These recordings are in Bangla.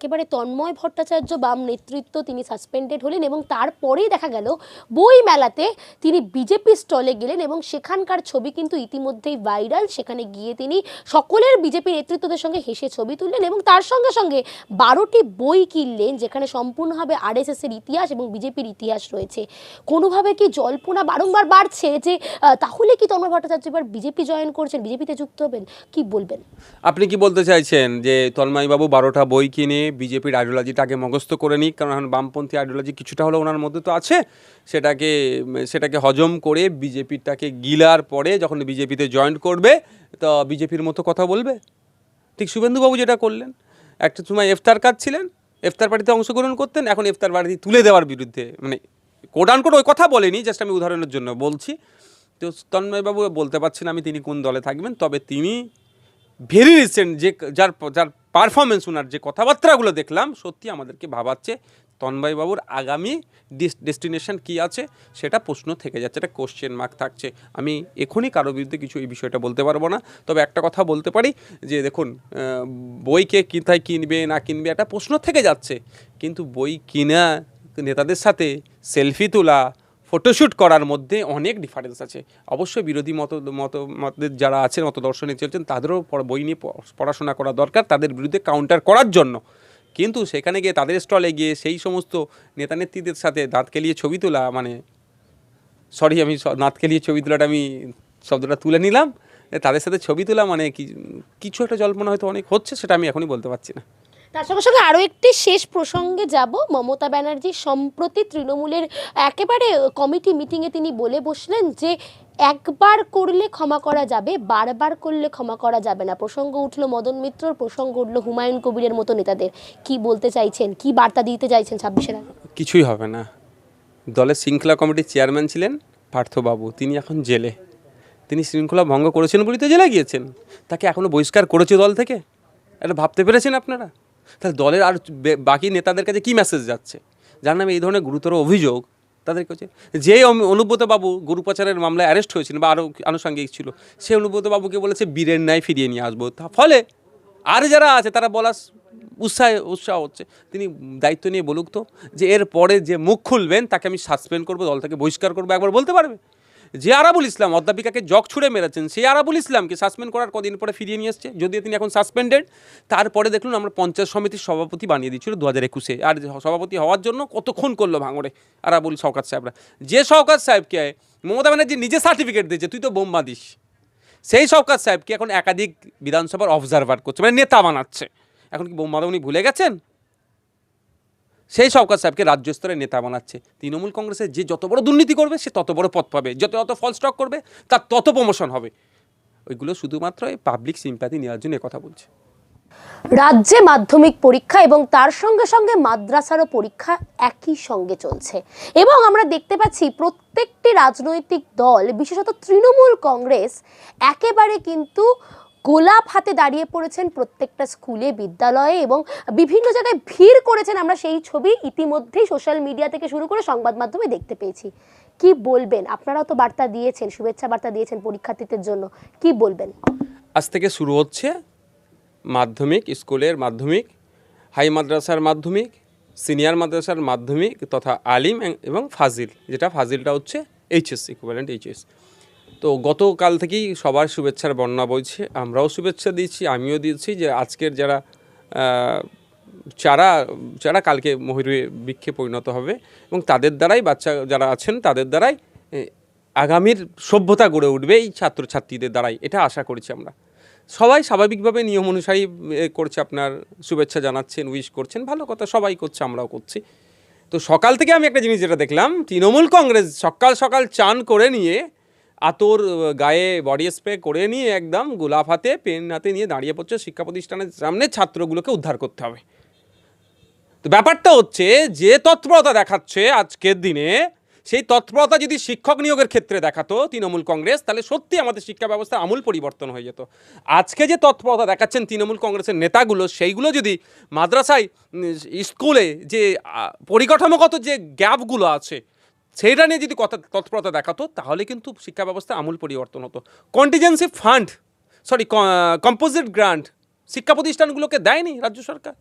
একেবারে তন্ময় ভট্টাচার্য বাম নেতৃত্ব তিনি সাসপেন্ডেড হলেন এবং তারপরেই দেখা গেল বই মেলাতে তিনি বিজেপি স্টলে গেলেন এবং সেখানকার ছবি কিন্তু ইতিমধ্যেই ভাইরাল সেখানে গিয়ে তিনি সকলের বিজেপি নেতৃত্বদের সঙ্গে হেসে ছবি তুললেন এবং তার সঙ্গে সঙ্গে বারোটি বই কিনলেন, যেখানে সম্পূর্ণভাবে আরএসএস এর ইতিহাস এবং বিজেপির ইতিহাস রয়েছে। কোনোভাবে কি জল্পনা বারংবার বাড়ছে যে তাহলে কি তন্ময় ভট্টাচার্য এবার বিজেপি জয়েন করছেন বিজেপিতে যুক্ত হবেন? কি বলবেন? আপনি কি বলতে চাইছেন যে, তন্ময়বাবু বারোটা বই কিনে বিজেপির আইডিওলজিটাকে মগস্থ করে নিক, কারণ এখন বামপন্থী আইডিওলজি কিছুটা হলেও ওনার মধ্যে তো আছে। সেটাকে সেটাকে হজম করে বিজেপিটাকে গিলার পরে যখন বিজেপিতে জয়েন করবে, তো বিজেপির মতো কথা বলবে। ঠিক শুভেন্দুবাবু যেটা করলেন, একটা সময় এফতার কাজ ছিলেন এফতার পার্টিতে অংশগ্রহণ করতেন, এখন এফতার পার্টি তুলে দেওয়ার বিরুদ্ধে মানে কোডান কোড ওই কথা বলেনি জাস্ট আমি উদাহরণের জন্য বলছি। তো তন্ময়বাবু বলতে পারছি না আমি তিনি কোন দলে থাকবেন, তবে তিনি ভেরি রিসেন্ট যে যার যার পারফরমেন্স ওনার যে কথাবার্তাগুলো দেখলাম, সত্যি আমাদেরকে ভাবাচ্ছে তন্ময়বাবুর আগামী ডেস্টিনেশন কি আছে সেটা প্রশ্ন থেকে যাচ্ছে এটা কোশ্চেন মার্ক থাকছে। আমি এখনই কারোর বিরুদ্ধে কিছু এই বিষয়টা বলতে পারব না। তবে একটা কথা বলতে পারি যে দেখুন বইকে কোথায় কিনবে, না কিনবে, একটা প্রশ্ন থেকে যাচ্ছে। কিন্তু বই কিনা নেতাদের সাথে সেলফি তোলা ফটোশ্যুট করার মধ্যে অনেক ডিফারেন্স আছে। অবশ্যই বিরোধী মত মত মতের যারা আছেন মত দর্শনে চলছেন, তাদেরও বই নিয়ে পড়াশোনা করা দরকার, তাদের বিরুদ্ধে কাউন্টার করার জন্য। কিন্তু সেখানে গিয়ে তাদের স্টলে গিয়ে সেই সমস্ত নেতা নেত্রীদের সাথে দাঁত কেলিয়ে ছবি তোলা মানে সরি আমি দাঁত কেলিয়ে ছবি তোলাটা আমি শব্দটা তুলে নিলাম তাদের সাথে ছবি তোলা মানে কি, কিছু একটা জল্পনা হয়তো অনেক হচ্ছে, সেটা আমি এখনই বলতে পারছি না। তার সঙ্গে সঙ্গে আরও একটি শেষ প্রসঙ্গে যাব। মমতা ব্যানার্জি সম্প্রতি তৃণমূলের একেবারে কমিটি মিটিংয়ে তিনি বলে বসলেন যে, একবার করলে ক্ষমা করা যাবে, বারবার করলে ক্ষমা করা যাবে না। প্রসঙ্গ উঠল মদন মিত্রর, প্রসঙ্গ উঠল হুমায়ুন কবিরের মতো নেতাদের। কি বলতে চাইছেন? কি বার্তা দিতে চাইছেন ছাব্বিশের আগে? কিছুই হবে না। দলের শৃঙ্খলা কমিটির চেয়ারম্যান ছিলেন পার্থবাবু। তিনি এখন জেলে। তিনি শৃঙ্খলা ভঙ্গ করেছেন বলেই তো জেলে গিয়েছেন। তাকে এখনও বহিষ্কার করেছে দল থেকে? এটা ভাবতে পেরেছেন আপনারা? তাহলে দলের আর বাকি নেতাদের কাছে কী মেসেজ যাচ্ছে? যার নামে এই ধরনের গুরুতর অভিযোগ তাদের কাছে যে অনুব্রত বাবু গরু মামলায় অ্যারেস্ট হয়েছিলেন বা আরও আনুষঙ্গিক ছিল, সে অনুব্রত বাবুকে বলেছে, বীরের ন্যায় ফিরিয়ে নিয়ে আসব। তা ফলে আর যারা আছে, তারা বলার উৎসাহ উৎসাহ হচ্ছে। তিনি দায়িত্ব নিয়ে বলুক তো, যে এর পরে যে মুখ খুলবেন, তাকে আমি সাসপেন্ড করব, দল থেকে বহিষ্কার করব, একবার বলতে পারবে? যে আরাবুল ইসলাম অধ্যাপিকাকে জগ ছুঁড়ে মেরেছেন, সেই আরাবুল ইসলামকে সাসপেন্ড করার কদিন পরে ফিরিয়ে নিয়ে এসছে। যদিও তিনি এখন সাসপেন্ডেড তারপরে দেখলুন আমরা পঞ্চায়েত সমিতির সভাপতি বানিয়ে দিচ্ছিল দু হাজার একুশে। আর সভাপতি হওয়ার জন্য কতক্ষণ করল ভাঙড়ে আরাবুল শওকাত সাহেবরা। যে শওকাত সাহেবকে মমতা ব্যানার্জি নিজে সার্টিফিকেট দিয়েছে, তুই তো বোম্বা দিস। সেই শওকাত সাহেবকে এখন একাধিক বিধানসভার অবজারভার করছে মানে নেতা বানাচ্ছে। এখন কি বোম্বাদা উনি ভুলে গেছেন? সেই শওকাত সাহেবকে রাজ্য স্তরে নেতা বানাচ্ছে। তৃণমূল কংগ্রেসের যে যত বড় দুর্নীতি করবে, সে তত বড় পথ পাবে। যত যত ফল স্টক করবে, তার তত প্রমোশন হবে। ওইগুলো শুধুমাত্র এই পাবলিক সিম্প্যাথি নেওয়ার জন্য কথা বলছে। রাজ্যে মাধ্যমিক পরীক্ষা এবং তার সঙ্গে সঙ্গে মাদ্রাসারও পরীক্ষা একই সঙ্গে চলছে। এবং আমরা দেখতে পাচ্ছি প্রত্যেকটি রাজনৈতিক দল, বিশেষত তৃণমূল কংগ্রেস, একেবারে কিন্তু গোলাপ হাতে দাঁড়িয়ে পড়েছেন প্রত্যেকটা স্কুলে, বিদ্যালয়ে এবং বিভিন্ন জায়গায় ভিড় করেছেন আমরা সেই ছবি ইতিমধ্যেই সোশ্যাল মিডিয়া থেকে শুরু করে সংবাদ মাধ্যমে দেখতে পেয়েছি। কি বলবেন? আপনারাও তো বার্তা দিয়েছেন, শুভেচ্ছা বার্তা দিয়েছেন পরীক্ষার্থীদের জন্য। কি বলবেন? আজ থেকে শুরু হচ্ছে মাধ্যমিক, স্কুলের মাধ্যমিক, হাই মাদ্রাসার মাধ্যমিক, সিনিয়র মাদ্রাসার মাধ্যমিক তথা আলিম এবং ফাজিল, যেটা ফাজিলটা হচ্ছে এইচএস ইকুইভ্যালেন্ট এইচএস তো গতকাল থেকেই সবার শুভেচ্ছার বর্ণনা বইছে। আমরাও শুভেচ্ছা দিচ্ছি আমিও দিচ্ছি যে আজকের যারা চারা যারা কালকে ময়ূরে বৃক্ষে পরিণত হবে এবং তাদের দ্বারাই বাচ্চা যারা আছেন তাদের দ্বারাই আগামীর সভ্যতা গড়ে উঠবে এই ছাত্রছাত্রীদের দ্বারাই। এটা আশা করছি আমরা। সবাই স্বাভাবিকভাবে নিয়ম অনুসারী করছে আপনার, শুভেচ্ছা জানাচ্ছেন উইশ করছেন, ভালো কথা সবাই করছে, আমরাও করছি। তো সকাল থেকে আমি একটা জিনিস যেটা দেখলাম, তৃণমূল কংগ্রেস সকাল সকাল চান করে নিয়ে আতর গায়ে বডি স্প্রে করে নিয়ে একদম গোলাপ হাতে পেন হাতে নিয়ে দাঁড়িয়ে পড়ছে শিক্ষা প্রতিষ্ঠানের সামনে ছাত্রগুলোকে উদ্ধার করতে হবে। তো ব্যাপারটা হচ্ছে যে তৎপরতা দেখাচ্ছে আজকের দিনে, সেই তৎপরতা যদি শিক্ষক নিয়োগের ক্ষেত্রে দেখাতো তৃণমূল কংগ্রেস, তাহলে সত্যি আমাদের শিক্ষা ব্যবস্থা আমূল পরিবর্তন হয়ে যেত। আজকে যে তৎপরতা দেখাচ্ছেন তৃণমূল কংগ্রেসের নেতাগুলো, সেইগুলো যদি মাদ্রাসায় স্কুলে যে পরিকাঠামোগত যে গ্যাপগুলো আছে সেইটা নিয়ে যদি কথা তৎপরতা দেখাতো, তাহলে কিন্তু শিক্ষা ব্যবস্থা আমূল পরিবর্তন হতো। Contingency fund sorry composite grant শিক্ষা প্রতিষ্ঠানগুলোকে দেয়নি রাজ্য সরকার।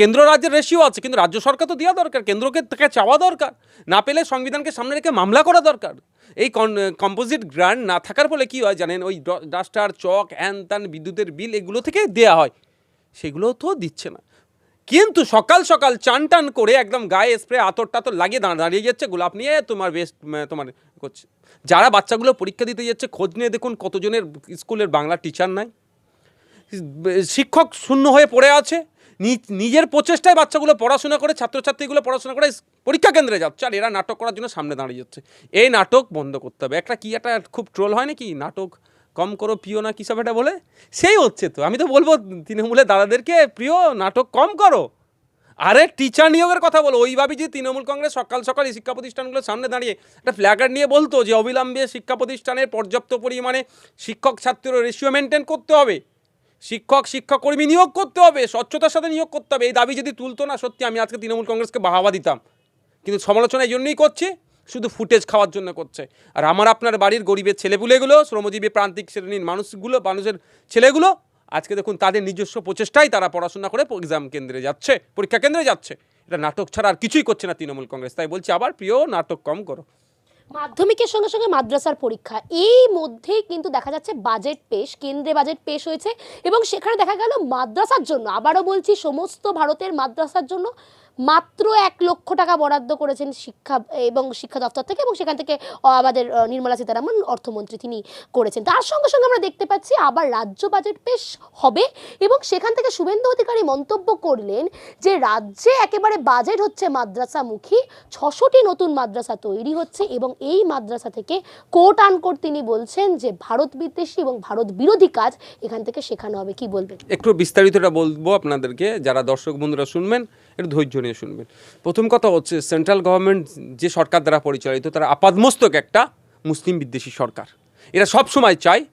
কেন্দ্র রাজ্যের রেশিও আছে, কিন্তু রাজ্য সরকার তো দেওয়া দরকার, কেন্দ্রকে তাকে চাওয়া দরকার। না পেলে সংবিধানকে সামনে রেখে মামলা করা দরকার। এই কম্পোজিট গ্রান্ট না থাকার ফলে কী হয় জানেন, ওই ডাস্টার চক অ্যান ত্যান, বিদ্যুতের বিল এগুলো থেকে দেয়া হয়। সেগুলো তো দিচ্ছে না। কিন্তু সকাল সকাল চান টান করে একদম গায়ে স্প্রে আতর টাতর লাগিয়ে দাঁড়- দাঁড়িয়ে যাচ্ছে, গোলাপ নিয়ে তোমার বেস্ট তোমার করছে। যারা বাচ্চাগুলো পরীক্ষা দিতে যাচ্ছে, খোঁজ নিয়ে দেখুন কতজনের স্কুলের বাংলা টিচার নাই। শিক্ষক শূন্য হয়ে পড়ে আছে নিজের প্রচেষ্টায় বাচ্চাগুলো পড়াশোনা করে, ছাত্রছাত্রীগুলো পড়াশোনা করে পরীক্ষা কেন্দ্রে যাচ্ছে, আর এরা নাটক করার জন্য সামনে দাঁড়িয়ে যাচ্ছে। এই নাটক বন্ধ করতে হবে। একটা কি একটা খুব ট্রোল হয় নাকি? নাটক কম করো, প্রিয় না কিসব এটা বলে? সেই হচ্ছে তো। আমি তো বলব, তৃণমূলের দাদাদেরকে, প্রিয়, নাটক কম করো। আরে টিচার নিয়োগের কথা বলো। ওইভাবে যে তৃণমূল কংগ্রেস সকাল সকাল এই শিক্ষা প্রতিষ্ঠানগুলোর সামনে দাঁড়িয়ে একটা ফ্ল্যাগার নিয়ে বলতো যে, অবিলম্বে শিক্ষা প্রতিষ্ঠানের পর্যাপ্ত পরিমাণে শিক্ষক ছাত্র রেশিও মেনটেন করতে হবে। শিক্ষক, শিক্ষাকর্মী নিয়োগ করতে হবে, স্বচ্ছতার সাথে নিয়োগ করতে হবে। এই দাবি যদি তুলতো না, সত্যি আমি আজকে তৃণমূল কংগ্রেসকে বাহাবা দিতাম। কিন্তু সমালোচনা এই জন্যই করছে। শুধু ফুটেজ খাওয়ার জন্য করছে। আর আমার আপনার বাড়ির গরিবের ছেলেপুলেগুলো, শ্রমজীবী প্রান্তিক শ্রেণির মানুষগুলো, মানুষের ছেলেগুলো, আজকে দেখুন তাদের নিজস্ব প্রচেষ্টায় তারা পড়াশোনা করে এক্সাম কেন্দ্রে যাচ্ছে, পরীক্ষা কেন্দ্রে যাচ্ছে। এটা নাটক ছাড়া আর কিছুই করছে না তৃণমূল কংগ্রেস। তাই বলছি আবার প্রিয়, নাটক কম করো। মাধ্যমিকের সঙ্গে সঙ্গে মাদ্রাসার পরীক্ষা। এই মধ্যে কিন্তু দেখা যাচ্ছে বাজেট পেশ, কেন্দ্রে বাজেট পেশ হয়েছে এবং সেখানে দেখা গেল মাদ্রাসার জন্য, আবারও বলছি সমস্ত ভারতের মাদ্রাসার জন্য মাত্র এক লক্ষ টাকা বরাদ্দ করেছেন শিক্ষা এবং শিক্ষা দপ্তর থেকে এবং সেখান থেকে আমাদের নির্মলা সীতারামন অর্থমন্ত্রী তিনি করেছেন। তার সঙ্গে সঙ্গে আমরা দেখতে পাচ্ছি আবার রাজ্য বাজেট পেশ হবে এবং সেখান থেকে শুভেন্দু অধিকারী মন্তব্য করলেন যে রাজ্যে একেবারে বাজেট হচ্ছে মাদ্রাসামুখী, ছশোটি নতুন মাদ্রাসা তৈরি হচ্ছে এবং এই মাদ্রাসা থেকে কোট আনকোট তিনি বলছেন যে ভারত বিদ্বেষী এবং ভারত বিরোধী কাজ এখান থেকে শেখানো হবে। কি বলবেন? একটু বিস্তারিতটা বলব আপনাদেরকে, যারা দর্শক বন্ধুরা শুনবেন একটু ধৈর্য নিয়ে শুনবেন। প্রথম কথা হচ্ছে সেন্ট্রাল গভর্নমেন্ট যে সরকার দ্বারা পরিচালিত, তারা আপাদমস্তক একটা মুসলিম বিদ্বেষী সরকার। এরা সব সময় চায়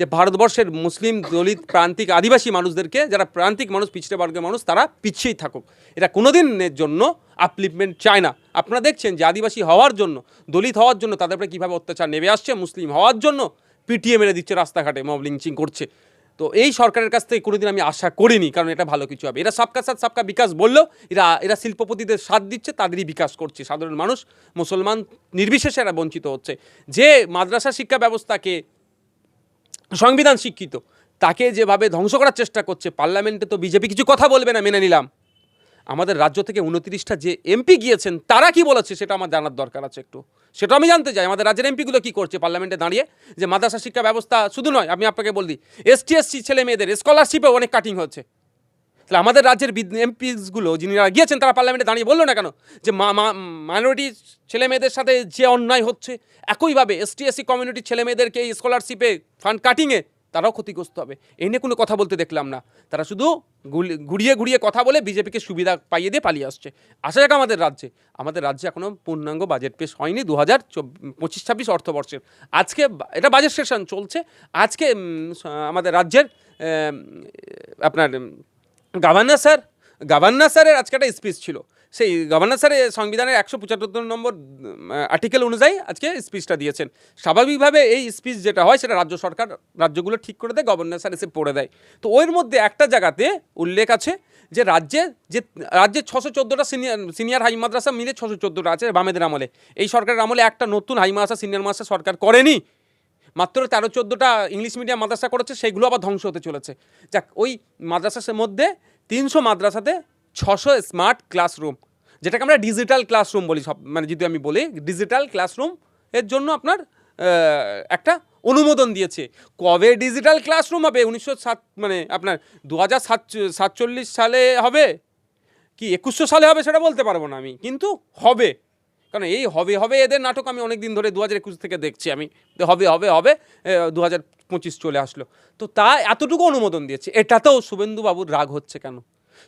যে ভারতবর্ষের মুসলিম দলিত প্রান্তিক আদিবাসী মানুষদেরকে, যারা প্রান্তিক মানুষ, পিছিয়ে বর্গের মানুষ, তারা পিছিয়েই থাকুক। এটা কোনোদিনের জন্য আপলিপমেন্ট চায় না। আপনারা দেখছেন যে আদিবাসী হওয়ার জন্য, দলিত হওয়ার জন্য তাদের উপরে কীভাবে অত্যাচার নেমে আসছে, মুসলিম হওয়ার জন্য পিটিএ মেরে দিচ্ছে রাস্তাঘাটে মব লিঞ্চিং করছে। তো এই সরকারের কাছ থেকে কোনোদিন আমি আশা করিনি, কারণ এটা ভালো কিছু হবে। এরা সবকা সাথ সবকা বিকাশ বললেও এরা এরা শিল্পপতিদের সাথ দিচ্ছে, তাদেরই বিকাশ করছে। সাধারণ মানুষ, মুসলমান নির্বিশেষে এরা বঞ্চিত হচ্ছে। যে মাদ্রাসা শিক্ষা ব্যবস্থাকে সংবিধান শিক্ষিত, তাকে যেভাবে ধ্বংস করার চেষ্টা করছে, পার্লামেন্টে তো বিজেপি কিছু কথা বলবে না, মেনে নিলাম। আমাদের রাজ্য থেকে উনত্রিশটা যে এমপি গিয়েছেন, তারা কি বলেছে সেটা আমার জানার দরকার আছে একটু। সেটা আমি জানতে চাই, আমাদের রাজ্যের এমপিগুলো কি করছে পার্লামেন্টে দাঁড়িয়ে? যে মাদ্রাসা শিক্ষা ব্যবস্থা শুধু নয়, আমি আপনাকে বলি এসটি এসসি ছেলে মেয়েদের স্কলারশিপে অনেক কাটিং হচ্ছে তাহলে আমাদের রাজ্যের এমপিসগুলো যিনিরা গিয়েছেন, তারা পার্লামেন্টে দাঁড়িয়ে বলল না কেন? যে মাইনরিটি ছেলে মেয়েদের সাথে যে অন্যায় হচ্ছে, একইভাবে এসটি এসসি কমিউনিটির ছেলে মেয়েদেরকে এই স্কলারশিপে ফান্ড কাটিংয়ে তারাও ক্ষতিগ্রস্ত হবে। এই নিয়ে কোনো কথা বলতে দেখলাম না। তারা শুধু ঘুরিয়ে ঘুরিয়ে কথা বলে বিজেপিকে সুবিধা পাইয়ে দিয়ে পালিয়ে আসছে। আসা যাক আমাদের রাজ্যে। আমাদের রাজ্যে এখনও পূর্ণাঙ্গ বাজেট পেশ হয়নি দু হাজার পঁচিশ ছাব্বিশ অর্থবর্ষের। আজকে এটা বাজেট সেশন চলছে। আজকে আমাদের রাজ্যের আপনার গভর্নর স্যার গভর্নর স্যারের আজকে একটা স্পিচ ছিল। সেই গভর্নর স্যারের সংবিধানের একশো পঁচাত্তর নম্বর আর্টিকেল অনুযায়ী আজকে স্পিচটা দিয়েছেন। স্বাভাবিকভাবে এই স্পিচ যেটা হয়, সেটা রাজ্য সরকার, রাজ্যগুলো ঠিক করে দেয়, গভর্নর স্যার এসে পড়ে দেয়। তো ওর মধ্যে একটা জায়গাতে উল্লেখ আছে যে রাজ্যে যে, রাজ্যে ছশো চোদ্দোটা সিনিয়র সিনিয়র হাই মাদ্রাসা মিলে ছশো চোদ্দোটা আছে বামেদের আমলে। এই সরকারের আমলে একটা নতুন হাই মাদ্রাসা সিনিয়র মাদ্রাসা সরকার করেনি। মাত্র তেরো চোদ্দোটা ইংলিশ মিডিয়াম মাদ্রাসা করেছে, সেগুলো আবার ধ্বংস হতে চলেছে। যাক, ওই মাদ্রাসার মধ্যে তিনশো মাদ্রাসাতে ছশো স্মার্ট ক্লাসরুম, যেটাকে আমরা ডিজিটাল ক্লাসরুম বলি, সব মানে যদি আমি বলি, ডিজিটাল ক্লাসরুম এর জন্য আপনার একটা অনুমোদন দিয়েছে। কবে ডিজিটাল ক্লাসরুম হবে? উনিশশো সাত মানে আপনার দু হাজার সাতচল্লিশ সালে হবে? কি একুশশো সালে হবে সেটা বলতে পারব না আমি, কিন্তু হবে। কারণ এই হবে হবে এদের নাটক আমি অনেক দিন ধরে দু হাজার একুশ থেকে দেখছি, আমি হবে হবে হবে দু হাজার পঁচিশ চলে আসলো। তো তা এতটুকু অনুমোদন দিয়েছে। এটাতেও শুভেন্দুবাবুর রাগ হচ্ছে কেন?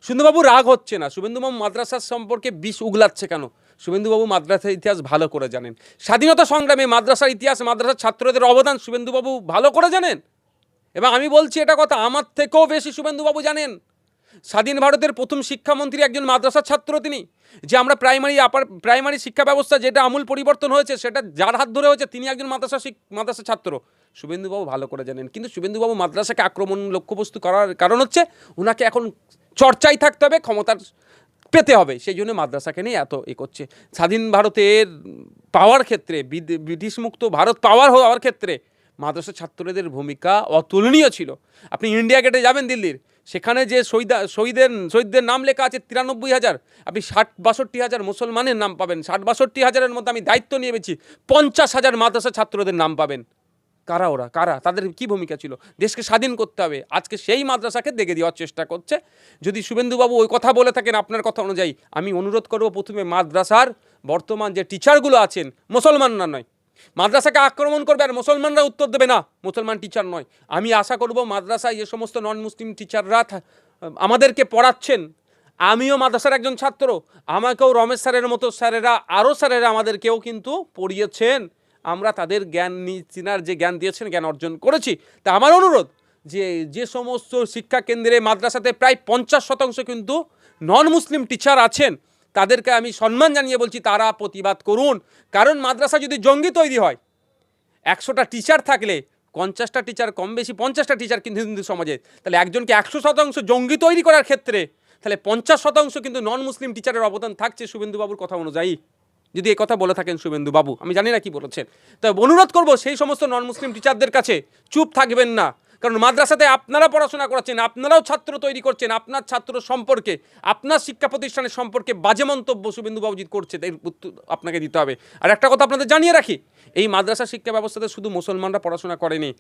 শুভেন্দুবাবু রাগ হচ্ছে না। শুভেন্দুবাবু মাদ্রাসার সম্পর্কে বিষ উগলাচ্ছে কেন? শুভেন্দুবাবু মাদ্রাসার ইতিহাস ভালো করে জানেন। স্বাধীনতা সংগ্রামে মাদ্রাসার ইতিহাস, মাদ্রাসার ছাত্রদের অবদান শুভেন্দুবাবু ভালো করে জানেন? এবং আমি বলছি এটা কথা আমার থেকেও বেশি শুভেন্দুবাবু জানেন। স্বাধীন ভারতের প্রথম শিক্ষামন্ত্রী একজন মাদ্রাসার ছাত্র তিনি, যে আমরা প্রাইমারি, আপার প্রাইমারি শিক্ষা ব্যবস্থা যেটা আমূল পরিবর্তন হয়েছে, সেটা যার হাত ধরে হয়েছে, তিনি একজন মাদ্রাসা মাদ্রাসা ছাত্র। শুভেন্দুবাবু ভালো করে জানেন। কিন্তু শুভেন্দুবাবু মাদ্রাসাকে আক্রমণ লক্ষ্যবস্তু করার কারণ হচ্ছে ওনাকে এখন চর্চায় থাকতে হবে, ক্ষমতার পেতে হবে। সেই জন্য মাদ্রাসাকে নিয়ে এত এ করছে। স্বাধীন ভারতের পাওয়ার ক্ষেত্রে ব্রিটিশ মুক্ত ভারত পাওয়ার হওয়ার ক্ষেত্রে মাদ্রাসা ছাত্রদের ভূমিকা অতুলনীয় ছিল। আপনি ইন্ডিয়া গেটে যাবেন দিল্লির, সেখানে যে শহীদা শহীদের শহীদদের নাম লেখা আছে তিরানব্বই হাজার, আপনি ষাট, বাষট্টি হাজার মুসলমানের নাম পাবেন। ষাট, বাষট্টি হাজারের মধ্যে আমি দায়িত্ব নিয়ে পেয়েছি পঞ্চাশ হাজার মাদ্রাসা ছাত্রদের নাম পাবেন। কারা ওরা? কারা? তাদের কি ভূমিকা ছিল? দেশকে স্বাধীন করতে হবে। আজকে সেই মাদ্রাসাকে দেখে দেওয়ার চেষ্টা করছে। যদি শুভেন্দুবাবু ওই কথা বলে থাকেন আপনার কথা অনুযায়ী, আমি অনুরোধ করব প্রথমে মাদ্রাসার বর্তমান যে টিচারগুলো আছেন, মুসলমানরা নয়। মাদ্রাসাকে আক্রমণ করবে আর মুসলমানরা উত্তর দেবে না। মুসলমান টিচার নয়। আমি আশা করব মাদ্রাসায় যে সমস্ত নন মুসলিম টিচাররা আমাদেরকে পড়াচ্ছেন, আমিও মাদ্রাসার একজন ছাত্র, আমাকেও রমেশ স্যারের মতো স্যারেরা, আরও স্যারেরা আমাদেরকেও কিন্তু পড়িয়েছেন। আমরা তাদের জ্ঞান চিনার যে জ্ঞান দিয়েছেন, জ্ঞান অর্জন করেছি। তা আমার অনুরোধ যে যে সমস্ত শিক্ষা কেন্দ্রে মাদ্রাসাতে প্রায় পঞ্চাশ শতাংশ কিন্তু নন মুসলিম টিচার আছেন, তাদেরকে আমি সম্মান জানিয়ে বলছি, তারা প্রতিবাদ করুন। কারণ মাদ্রাসা যদি জঙ্গি তৈরি হয়, একশোটা টিচার থাকলে, পঞ্চাশটা টিচার কম বেশি পঞ্চাশটা টিচার কিন্তু হিন্দু সমাজে, তাহলে একজনকে একশো শতাংশ জঙ্গি তৈরি করার ক্ষেত্রে, তাহলে পঞ্চাশ শতাংশ কিন্তু নন মুসলিম টিচারের অবদান থাকছে শুভেন্দুবাবুর কথা অনুযায়ী। যদি কথা বলে থাকেন শুভেন্দু বাবু, আমি জানি না কি বলেছেন। তো অনুরোধ করব সেই সমস্ত নন মুসলিম টিচারদের কাছে চুপ থাকবেন না। কারণ মাদ্রাসাতে আপনারা পড়াশোনা করাচ্ছেন, আপনারাও ছাত্র তৈরি করছেন, আপনার ছাত্র সম্পর্কে, আপনার শিক্ষা প্রতিষ্ঠানের সম্পর্কে বাজে মন্তব্য শুভেন্দু বাবুজি করছে, এর আপনাকে দিতে হবে। আর একটা কথা আপনাদের জানিয়ে রাখি, এই মাদ্রাসা শিক্ষা ব্যবস্থাতে শুধু মুসলমানরা পড়াশোনা করেনি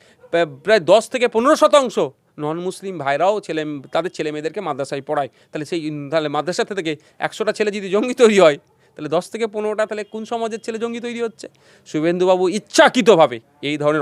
প্রায় দশ থেকে পনেরো শতাংশ নন মুসলিম ভাইরাও ছেলে, তাদের ছেলে মেয়েদেরকে মাদ্রাসায় পড়ায়। তাহলে সেই, তাহলে মাদ্রাসা থেকে একশোটা ছেলে যদি জঙ্গি তৈরি হয় তাহলে দশ থেকে পনেরোটা তাহলে কোন সমাজের ছেলে জঙ্গি তৈরি হচ্ছে? শুভেন্দুবাবু ইচ্ছাকৃতভাবে এই ধরনের